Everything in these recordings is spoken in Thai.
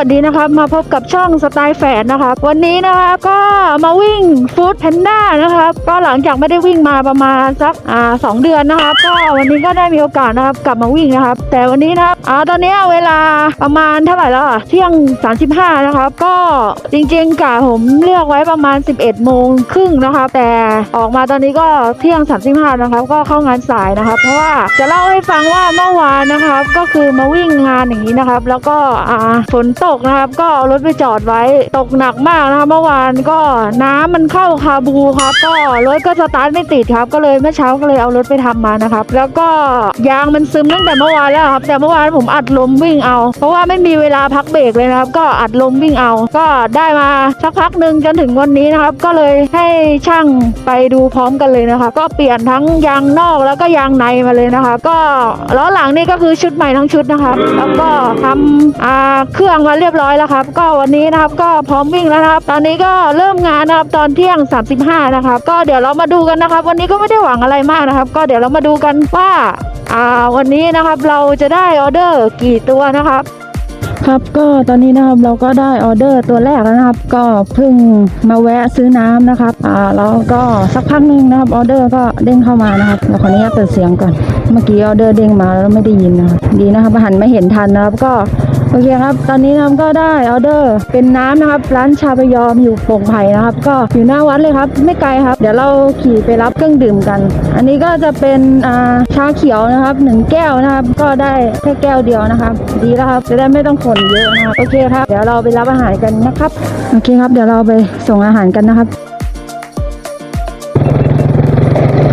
ัสวัสดีนะครับ มาพบกับช่องสไตล์แฝดนะครับวันนี้นะครับก็มาวิ่งฟู้ดแพนด้านะครับก็หลังจากไม่ได้วิ่งมาประมาณสักอ่าสองเดือนนะครับก็วันนี้ก็ได้มีโอกาสนะครับกลับมาวิ่งนะครับ แต่วันนี้นะครับอ่าตอนนี้เวลาประมาณเท่าไหร่แล้วอะเที่ยง 35นะครับก็จริงๆกะผมเลือกไว้ประมาณ 11โมงครึ่งนะครับแต่ออกมาตอนนี้ก็เที่ยง 35นะครับก็เข้างานสายนะครับเพราะว่าจะเล่าให้ฟังว่าเมื่อวานนะครับก็คือมาวิ่งงานอย่างนี้นะครับแล้วก็อ่าฝนตกกนะครับ ก็เอารถไปจอดไว้ ตกหนักมากนะครับเมื่อวานก็น้ำมันเข้าคาบูครับ ก็รถก็สตาร์ทไม่ติดครับ ก็เลยเมื่อเช้าก็เลยเอารถไปทำมานะครับ แล้วก็ยางมันซึมตั้งแต่เมื่อวานแล้วครับ แต่เมื่อวานผมอัดลมวิ่งเอา เพราะว่าไม่มีเวลาพักเบรกเลยนะครับ ก็อัดลมวิ่งเอา ก็ได้มาสักพักหนึ่งจนถึงวันนี้นะครับ ก็เลยให้ช่างไปดูพร้อมกันเลยนะครับก็เปลี่ยนทั้งยางนอกแล้วก็ยางในมาเลยนะคะ ก็ล้อหลังนี่ก็คือชุดใหม่ทั้งชุดนะครับแล้วก็ทำเครื่องมาเรียบร้อยแล้วครับ ก็วันนี้นะครับก็พร้อมวิ่งแล้วนะครับ ตอนนี้ก็เริ่มงานนะครับตอนเที่ยง 35 นะครับ ก็เดี๋ยวเรามาดูกันนะครับ วันนี้ก็ไม่ได้หวังอะไรมากนะครับ ก็เดี๋ยวเรามาดูกันว่าอ่าวันนี้นะครับเราจะได้ออเดอร์กี่ตัวนะครับครับก็ตอนนี้นะครับเราก็ได้ออเดอร์ตัวแรกแล้วนะครับ ก็เพิ่งมาแวะซื้อน้ำนะครับอ่าแล้วก็สักพักหนึ่งนะครับออเดอร์ก็เด้งเข้ามานะครับเราขออนุญาตเปิดเสียงก่อนเมื่อกี้ออเดอร์เด้งมาแล้วไม่ได้ยินนะครับดีนะครับหันไม่เห็นทันนะครับก็ โอเคครับ ตอนนี้นะครับก็ได้ออเดอร์ เป็นน้ำนะครับ ร้านชาพยอมอยู่โป่งไผ่นะครับ ก็อยู่หน้าวัดเลยครับ ไม่ไกลครับ เดี๋ยวเราขี่ไปรับเครื่องดื่มกัน อันนี้ก็จะเป็นาชาเขียวนะครับหนึ่งแก้วนะครับ ก็ได้แค่แก้วเดียวนะครับ ดีแล้วครับจะได้ไม่ต้องขนเยอะนะครับโอเคครับ เดี๋ยวเราไปรับอาหารกันนะครับโอเคครับ เดี๋ยวเราไปส่งอาหารกันนะครับ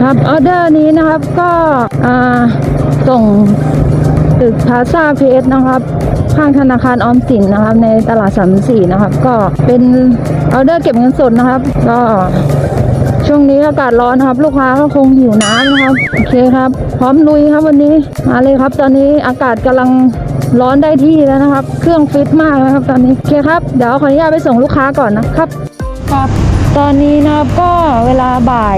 ครับออเดอร์นี้นะครับก็ส่งตึกพาซาเพสนะครับ ข้างธนาคารออมสินนะครับ ในตลาดสามสี่นะครับ ก็เป็นออเดอร์เก็บเงินสดนะครับ ก็ช่วงนี้อากาศร้อนนะครับ ลูกค้าก็คงหิวน้ำนะครับโอเคครับ พร้อมลุยครับวันนี้มาเลยครับ ตอนนี้อากาศกำลังร้อนได้ที่แล้วนะครับ เครื่องฟิตมากนะครับ ตอนนี้โอเคครับเดี๋ยวขออนุญาตไปส่งลูกค้าก่อนนะครับครับ ตอนนี้นะครับก็เวลาบ่าย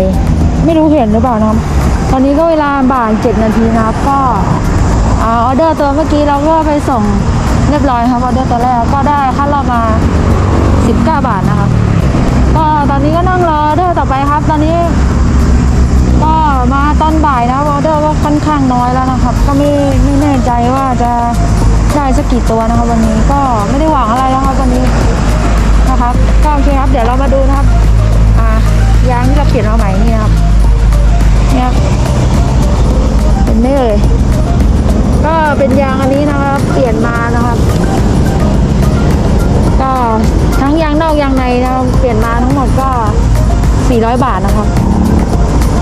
ไม่รู้เห็นหรือเปล่านะครับตอนนี้ก็เวลาบ่ายเจ็ดนาทีนะครับก็ออเดอร์ตัวเมื่อกี้เราก็ไปส่ง เรียบร้อยครับออเดอร์ตัวแรกก็ได้ค่ารอบมา 19 บาทนะครับก็ตอนนี้ก็นั่งรอออเดอร์ต่อไปครับ ตอนนี้ ก็มาตอนบ่ายนะออเดอร์ก็ค่อนข้างน้อยแล้วนะครับ ก็ไม่ไม่แน่ใจว่าจะได้สักกี่ตัวนะครับ วันนี้ก็ไม่ได้หวังอะไรแล้วครับวันนี้นะครับ ก็โอเคครับ เดี๋ยวเรามาดูนะครับอ่ายางที่เราเปลี่ยนมาใหม่นี่ครับเนี่ยเห็นไหมเอ่ย ก็เป็นยางอันนี้นะครับ เปลี่ยนมานะครับ ก็ทั้งยางนอกยางในนะครับเปลี่ยนมาทั้งหมดก็ 400 บาทนะครับ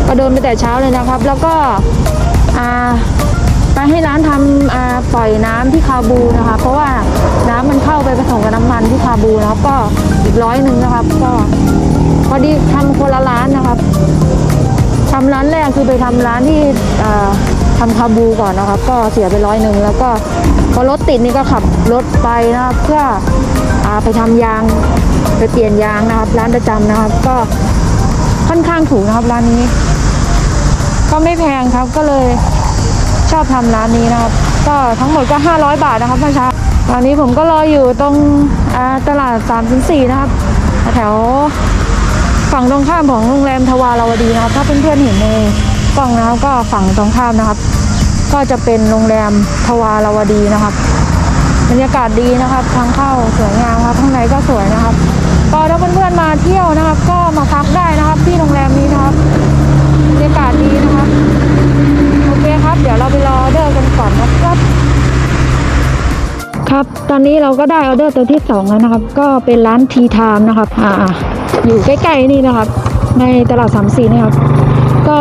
ก็เดินไปแต่เช้าเลยนะครับ แล้วก็ไปให้ร้านทำปล่อยน้ำที่คาบูนะคะ เพราะว่าน้ำมันเข้าไปผสมกับน้ำมันที่คาบูนะครับก็อีกร้อยหนึ่งนะครับ ก็พอดีทำคนละร้านนะครับทำร้านแรกคือไปทำร้านที่ ทำคาบูก่อนนะครับ ก็เสียไปร้อยหนึ่งแล้วก็พอรถติดนี่ก็ขับรถไปนะครับเพื่ออไปทำยางไปเปลี่ยนยางนะครับ ร้านประจำนะครับ ก็ค่อนข้างถูกนะครับร้านนี้ ก็ไม่แพงครับก็เลยชอบทำร้านนี้นะครับ ก็ทั้งหมดก็ 500 บาทนะครับเมื่อเช้าตอนนี้ผมก็รออยู่ตรงอ่าตลาด3 4นะครับแถวฝั่งตรงข้ามของโรงแรมทวาราวดีนะครับ ถ้าเพื่อนๆเห็นใน กล้องนะครับก็ฝั่งตรงข้ามนะครับ ก็จะเป็นโรงแรมทวารวดีนะครับบรรยากาศดีนะครับ ทางเข้าสวยงามครับข้างในก็สวยนะครับ ก็ถ้าเพื่อนๆมาเที่ยวนะครับ ก็มาพักได้นะครับ ที่โรงแรมนี้นะครับบรรยากาศดีนะครับโอเคครับ เดี๋ยวเราไปรอออเดอร์กันก่อนนะครับ ครับตอนนี้เราก็ได้ออเดอร์ตัวที่สองแล้วนะครับ ก็เป็นร้านทีไทม์นะครับ อ่าอยู่ใกล้ๆนี่นะครับ ในตลาดสามสีนะครับ ก็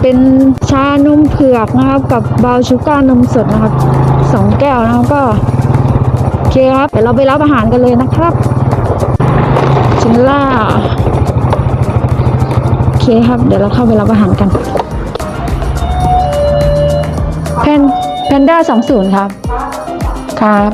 เป็นชานมเผือกนะครับ กับบาวชูการ์นมสดนะครับสองแก้วนะครับก็โอเคครับเดี๋ยวเราไปรับอาหารกันเลยนะครับชินล่าโอเคครับ เดี๋ยวเราเข้าไปรับอาหารกันแพนแพนด้าสองศูนย์ครับครับ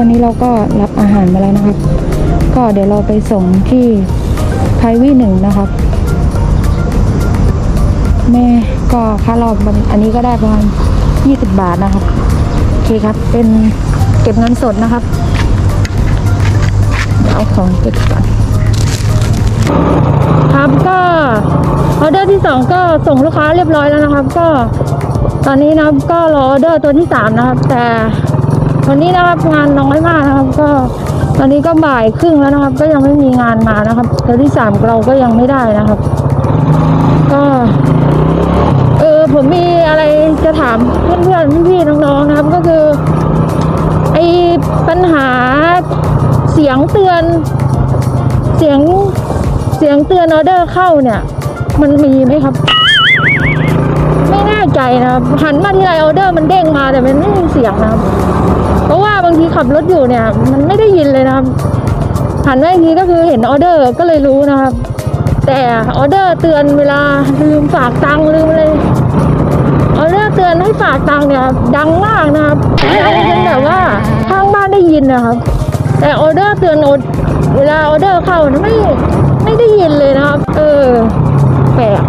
ตอนนี้เราก็รับอาหารมาแล้วนะครับ ก็เดี๋ยวเราไปส่งที่ไพวี่หนึ่งนะครับ แม่ก็ค่ารอบมันอันนี้ก็ได้ประมาณ20 บาทนะครับ โอเคครับ เป็นเก็บเงินสดนะครับเดี๋ยวเอาของเก็บก่อนครับก็ออเดอร์ที่สองก็ส่งลูกค้าเรียบร้อยแล้วนะครับ ก็ตอนนี้นะครับก็รอออเดอร์ตัวที่สามนะครับ แต่ วันนี้นะครับงานน้อยมากนะครับ ก็ตอนนี้ก็บ่ายครึ่งแล้วนะครับ ก็ยังไม่มีงานมานะครับตัวที่สามเราก็ยังไม่ได้นะครับ ก็เออผมมีอะไรจะถามเพื่อนๆพี่ๆน้องๆนะครับ ก็คือไอปัญหาเสียงเตือนเสียงเสียงเตือนออเดอร์เข้าเนี่ย มันมีไหมครับ ไม่แน่ใจนะครับหันมาที่ไรออเดอร์มันเด้งมาแต่มันไม่มีเสียงนะครับ เพราะว่าบางทีขับรถอยู่เนี่ย มันไม่ได้ยินเลยนะครับหันมาอีกทีก็คือเห็นออเดอร์ก็เลยรู้นะครับ แต่ออเดอร์เตือนเวลาลืมฝากตังค์ลืมอะไรออเดอร์เตือนให้ฝากตังค์เนี่ยดังมากนะครับดังจนแบบว่าข้างบ้านได้ยินนะครับ แต่ออเดอร์เตือนเวลาออเดอร์เข้าเนี่ยไม่ไม่ได้ยินเลยนะครับ เออแปลก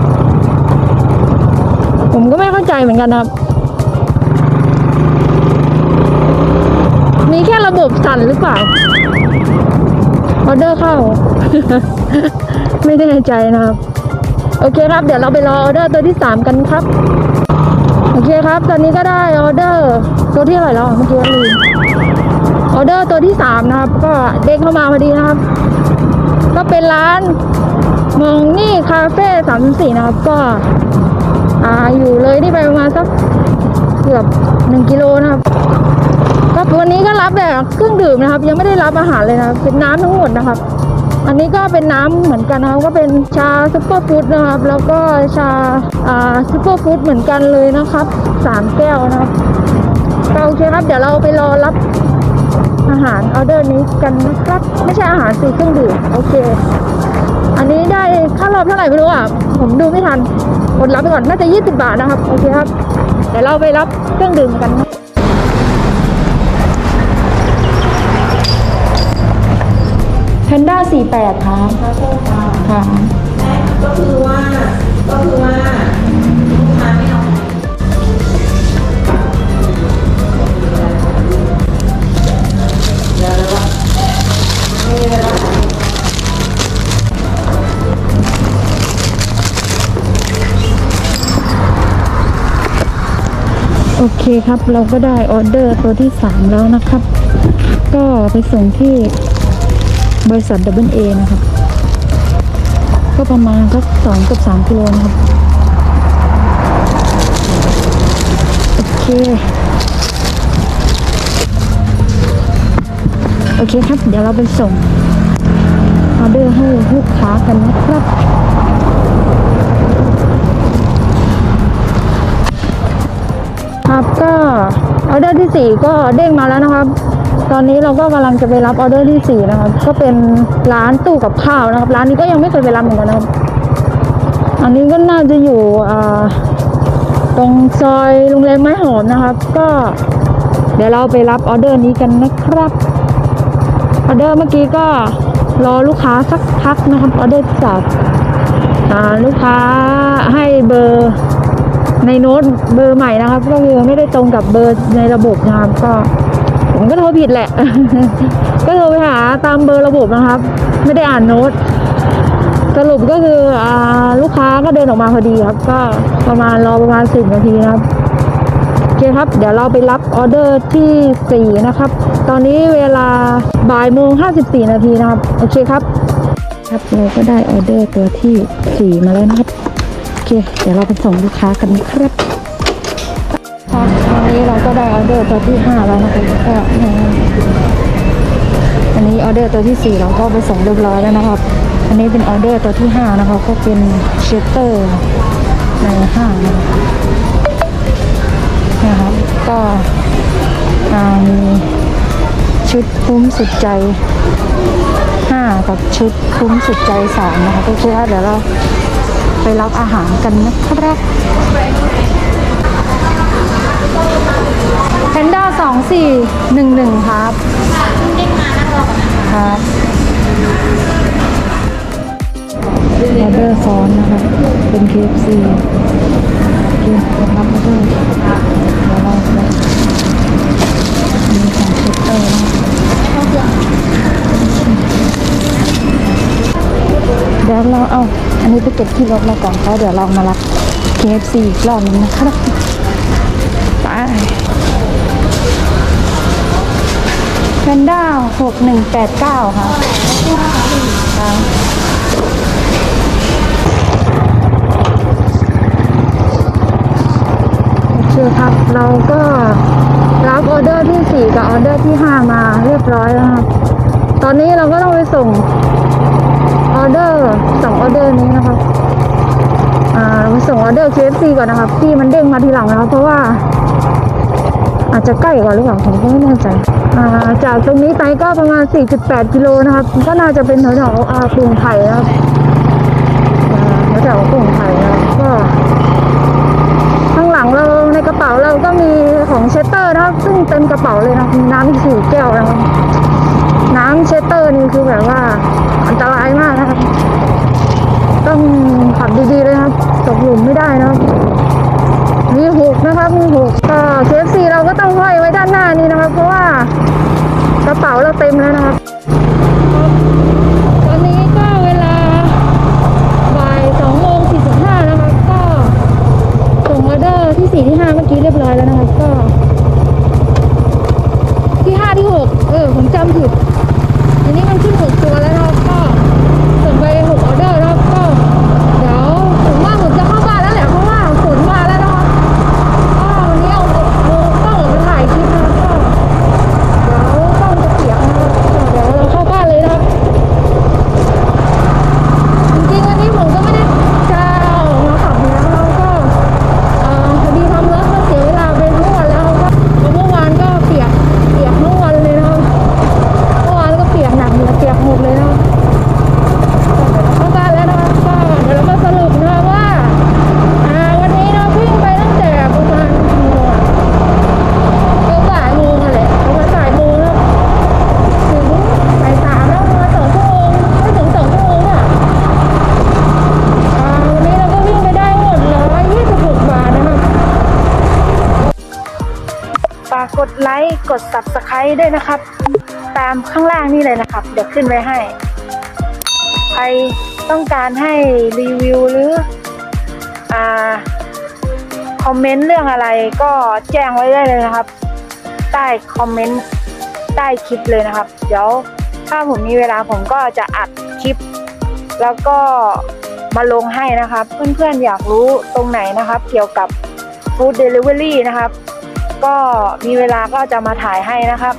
ผมก็ไม่เข้าใจเหมือนกันครับ บบสั่นหรือเปล่า ออเดอร์เข้า ไม่แน่ใจนะครับ โอเคครับ เดี๋ยวเราไปรอออเดอร์ตัวที่สามกันครับ โอเคครับ ตอนนี้ก็ได้ออเดอร์ตัวที่เท่าไหร่แล้วอะเมื่อกี้ลืมออเดอร์ตัวที่สามนะครับ ก็เด้งเข้ามาพอดีนะครับ ก็เป็นร้านมองนี่คาเฟ่สามสี่นะครับ ก็อ่าอยู่เลยนี่ไปประมาณสักเกือบหนึ่งกิโลนะครับ วันนี้ก็รับแต่เครื่องดื่มนะครับ ยังไม่ได้รับอาหารเลยนะเป็นน้ำทั้งหมดนะครับ อันนี้ก็เป็นน้ำเหมือนกันนะครับก็เป็นชาซุปเปอร์ฟู้ดนะครับ แล้วก็ชาอ่าซุปเปอร์ฟู้ดเหมือนกันเลยนะครับสามแก้วนะครับก็โอเคครับเดี๋ยวเราไปรอรับอาหารออเดอร์นี้กันนะครับ ไม่ใช่อาหารสิเครื่องดื่มโอเค อันนี้ได้ค่ารอบเท่าไหร่ไม่รู้อะผมดูไม่ทันกดรับไปก่อนน่าจะ 20 บาทนะครับ โอเคครับ เดี๋ยวเราไปรับเครื่องดื่มกัน พนด้า48ครับค่ะก็คือว่าก็คือว่าลูกค้าไม่เอาโอเคครับเราก็ได้ออเดอร์ตัวที่ 3 แล้วนะครับ ก็ไปส่งที่ บริษัท w A นะครับก็ประมาณสักสองกับสามกิโลนะครับ โอเค โอเคครับ เดี๋ยวเราไปส่งออเดอร์ให้ลูกค้ากันนะครับครับก็ออเดอร์ที่สี่ก็เด้งมาแล้วนะครับ ตอนนี้เราก็กำลังจะไปรับออเดอร์ที่สี่นะครับ ก็เป็นร้านตู้กับข้าวนะครับ ร้านนี้ก็ยังไม่เคยไปรับเหมือนกันนะครับ อันนี้ก็น่าจะอยู่ตรงซอยโรงแรมไม้หอมนะครับ ก็เดี๋ยวเราไปรับออเดอร์นี้กันนะครับออเดอร์เมื่อกี้ก็รอลูกค้าสักพักนะครับออเดอร์ที่สามอ่าลูกค้าให้เบอร์ในโน้ตเบอร์ใหม่นะครับ ก็คือไม่ได้ตรงกับเบอร์ในระบบนะครับก็ ผมก็โทรผิดแหละ ก็โทรไปหาตามเบอร์ระบบนะครับ ไม่ได้อ่านโน้ต สรุปก็คืออลูกค้าก็เดินออกมาพอดีครับ ก็ประมาณรอประมาณสิบนาทีนะครับโอเคครับ เดี๋ยวเราไปรับออเดอร์ที่สี่นะครับ ตอนนี้เวลาบ่ายโมงห้าสิบสี่นาทีนะครับ โอเคครับ ครับเราก็ได้ออเดอร์ตัวที่สี่มาแล้วนะครับ โอเค เดี๋ยวเราไปส่งลูกค้ากันนะครับ นนี้เราก็ได้ออเดอร์ตัวที่ห้าแล้วนะครับก็อันนี้ออเดอร์ตัวที่สี่เราก็ไปส่งเรียบร้อยแล้วนะครับ อันนี้เป็นออเดอร์ตัวที่ห้านะครับก็เป็นเชสเตอร์ในห้างนะครับนะครับก็มีชุดคุ้มสุดใจห้ากับชุดคุ้มสุดใจสามนะคะก็คือว่าเดี๋ยวเราไปรับอาหารกันนะครับ แพนด้าสองสี่หนึ่งหนึ่งครับค่ะเด้งมานั่งรอก่อนนะครับออเดอร์ซ้อนนะครับเป็น KFC โอเครับออเดอร์เดี๋ยวเราจะมีของเชตเตอร์นะเดี๋ยวเราเอาอันนี้ไปเก็บที่รถเราก่อนเพราะเดี๋ยวเรามารับ KFC อีกรอบนึงนะครับ แพนด้าหกหนึ่งแปดเก้าค่ะค่ะโอเคครับ เราก็รับออเดอร์ที่สี่กับออเดอร์ที่ห้ามาเรียบร้อยแล้วครับ ตอนนี้เราก็ต้องไปส่งออเดอร์สองออเดอร์นี้นะครับ อ่าเราไปส่งออเดอร์ KFC ก่อนนะครับ ที่มันเด้งมาทีหลังนะครับ เพราะว่า อาจจะใกล้กว่าหรือเปล่าผมก็ไม่แน่ใจจากตรงนี้ไปก็ประมาณ 4.8 กิโลนะครับ ก็น่าจะเป็นแถวๆกรุงไทยนะครับอ่าแถวกรุงไทยนะครับก็ข้างหลังเราในกระเป๋าเราก็มีของเชสเตอร์นะครับ ซึ่งเต็มกระเป๋าเลยนะมีน้ำสี่แก้วนะครับน้ำเชสเตอร์นี่คือแบบว่าอันตรายมากนะครับ ต้องขับดีๆเลยครับตกหลุมไม่ได้นะครับ มีหกนะคะมีหกก็เคฟซีเราก็ต้องห้อยไว้ด้านหน้านี้นะคะเพราะว่ากระเป๋าเราเต็มแล้วนะครับ กด subscribe ด้วยนะครับ ตามข้างล่างนี่เลยนะครับ เดี๋ยวขึ้นไว้ให้ ใครต้องการให้รีวิวหรืออ่าคอมเมนต์เรื่องอะไรก็แจ้งไว้ได้เลยนะครับ ใต้คอมเมนต์ใต้คลิปเลยนะครับ เดี๋ยวถ้าผมมีเวลาผมก็จะอัดคลิป แล้วก็มาลงให้นะครับ เพื่อนๆอยากรู้ตรงไหนนะครับ เกี่ยวกับฟู้ดเดลิเวอรี่นะครับ ก็มีเวลาก็จะมาถ่ายให้นะครับ